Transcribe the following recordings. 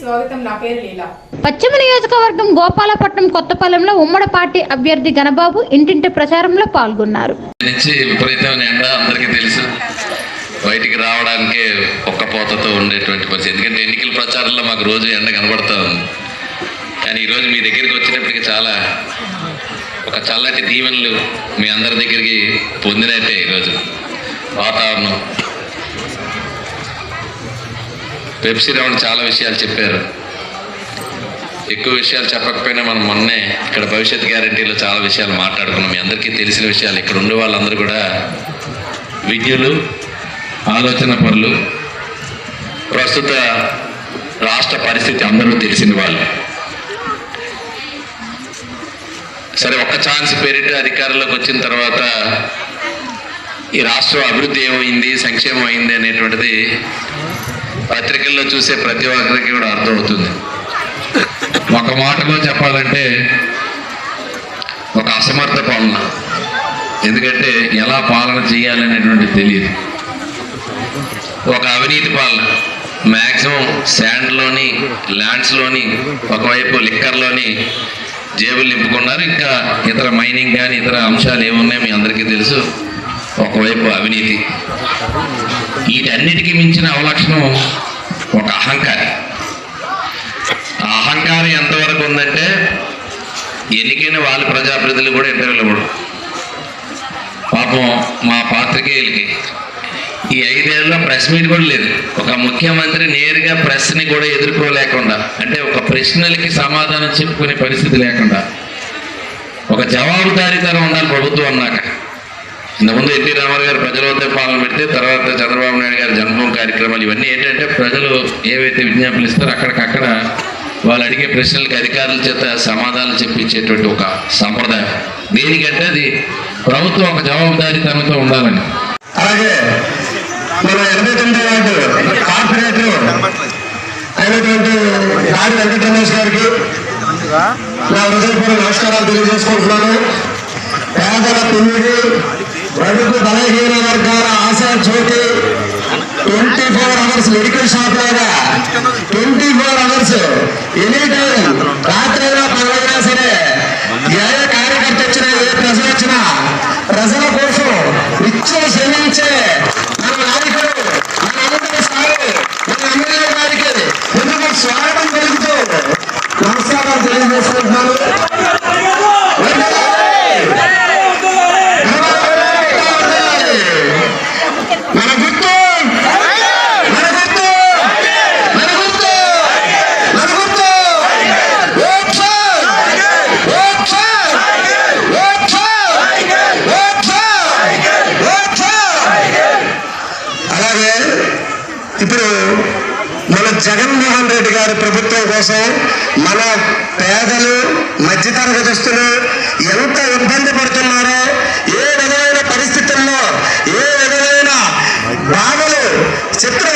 స్వాగతం. నా పేరు లీలా. పశ్చిమ నియోజకవర్గం గోపాలపట్నం కొత్తపాలెంలో ఉమ్మడి పార్టీ అభ్యర్థి గణబాబు ఇంటింటి ప్రచారంలో పాల్గొన్నారు. నుంచి విపరీతమైన ఎండ అందరికీ తెలుసు. బయటికి రావడానికి ఒక్క పోతతో ఉండేటువంటి పరిస్థితి. ఎందుకంటే ఎన్నికల ప్రచారంలో మాకు రోజు ఎండ కనబడతా ఉంది. కానీ ఈరోజు మీ దగ్గరికి వచ్చినప్పటికీ చాలా ఒక చల్లటి దీవెనలు మీ అందరి దగ్గరికి పొందినట్టే ఈరోజు. వాతావరణం పెప్సీ రమణ చాలా విషయాలు చెప్పారు. ఎక్కువ విషయాలు చెప్పకపోయినా మనం మొన్నే ఇక్కడ భవిష్యత్ గ్యారంటీలో చాలా విషయాలు మాట్లాడుకున్నాం. మీ అందరికీ తెలిసిన విషయాలు ఇక్కడ ఉండే వాళ్ళందరూ కూడా విద్యులు ఆలోచన పనులు ప్రస్తుత రాష్ట్ర పరిస్థితి అందరూ తెలిసిన వాళ్ళు. సరే ఒక్క ఛాన్స్ పేరిట అధికారంలోకి వచ్చిన తర్వాత ఈ రాష్ట్రం అభివృద్ధి ఏమైంది సంక్షేమం అయింది అనేటువంటిది పత్రికల్లో చూసే ప్రతి ఒక్కరికి కూడా అర్థమవుతుంది. ఒక మాటలో చెప్పాలంటే ఒక అసమర్థ పాలన. ఎందుకంటే ఎలా పాలన చేయాలనేటువంటి తెలియదు. ఒక అవినీతి పాలన. మ్యాక్సిమం శాండ్లోని ల్యాండ్స్లోని ఒకవైపు లిక్కర్లోని జేబులు నింపుకున్నారు. ఇంకా ఇతర మైనింగ్ కానీ ఇతర అంశాలు ఏమున్నాయో మీ అందరికీ తెలుసు. ఒకవైపు అవినీతి. వీటన్నిటికీ మించిన అవలక్షణం ఒక అహంకారం. ఆ అహంకారం ఎంతవరకు ఉందంటే ఎన్నికైన వాళ్ళ ప్రజాప్రతినిధులు కూడా ఇంటర్వ్యూలు కూడా పాపం మా పాత్రికేయులకి. ఈ ఐదేళ్ళలో ప్రెస్ మీట్ కూడా లేదు. ఒక ముఖ్యమంత్రి నేరుగా ప్రెస్ని కూడా ఎదుర్కోలేకుండా అంటే ఒక ప్రశ్నలకి సమాధానం చెప్పుకునే పరిస్థితి లేకుండా ఒక జవాబుదారీతనం ఉండాలి ప్రభుత్వం అన్నాక. ఇంతకుముందు ఎన్టీ రామారావు గారు ప్రజల వద్ద పాలన పెడితే తర్వాత చంద్రబాబు నాయుడు గారి జన్మభూమి కార్యక్రమాలు ఇవన్నీ ఏంటంటే ప్రజలు ఏవైతే విజ్ఞాపనలు ఇస్తారో అక్కడికక్కడ వాళ్ళు అడిగే ప్రశ్నలకి అధికారుల చేత సమాధానం చెప్పించేటువంటి ఒక సంప్రదాయం. దేనికంటే అది ప్రభుత్వం ఒక జవాబుదారీతనంతో ఉండాలని. అలాగే మన ఎనభై తొమ్మిది వార్డు కార్పొరేటర్ అయినటువంటి రాజు వెంకట గారికి నా హృదయపూర్వక నమస్కారాలు తెలియజేసుకుంటున్నాను. Jyoti twenty four hours medical shop లాగా. Twenty four hours any time. రాత్రైనా పగలైనా సరే ఏ కార్యకర్త వచ్చినా ఏ ప్రజలు వచ్చినా ప్రజల కోసం నిత్యం శ్రమించే మన నాయకుడు మన అందరి సాయి మన ఎమ్మెల్యే గారికి ముందుకు స్వాగతం తెలుపుతూ నమస్కారాలు తెలియజేసుకుంటున్నాను మన గుర్తు మన గుర్తు మన గుర్తు మన గుర్తు option option option option option అలాగే ఇప్పుడు మన జగన్మోహన్ రెడ్డి గారి ప్రభుత్వం కోసం మన పేదలు మధ్యతరగతిస్తులు ఎంత ఇబ్బంది పడుతున్నారో ఏ విధమైన పరిస్థితుల్లో ఏ విధమైన బాధలు చిత్ర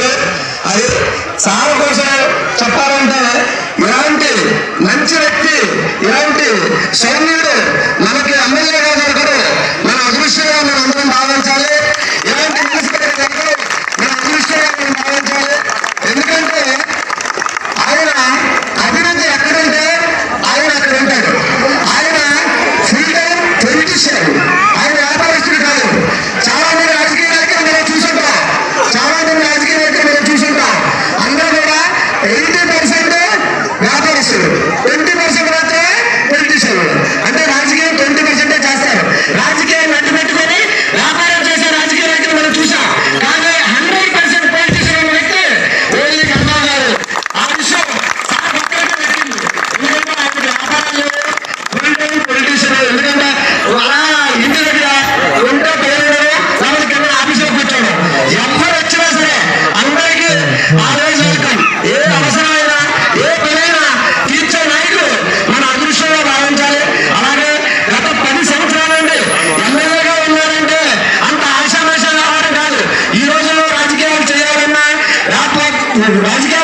అందరికీ అది సార్ కోసం చెప్పాలంటే ఇలాంటి మంచి వ్యక్తి ఇలాంటి సౌమ్యుడు మనకి ఎమ్మెల్యే దొరకడం. రాజకీయ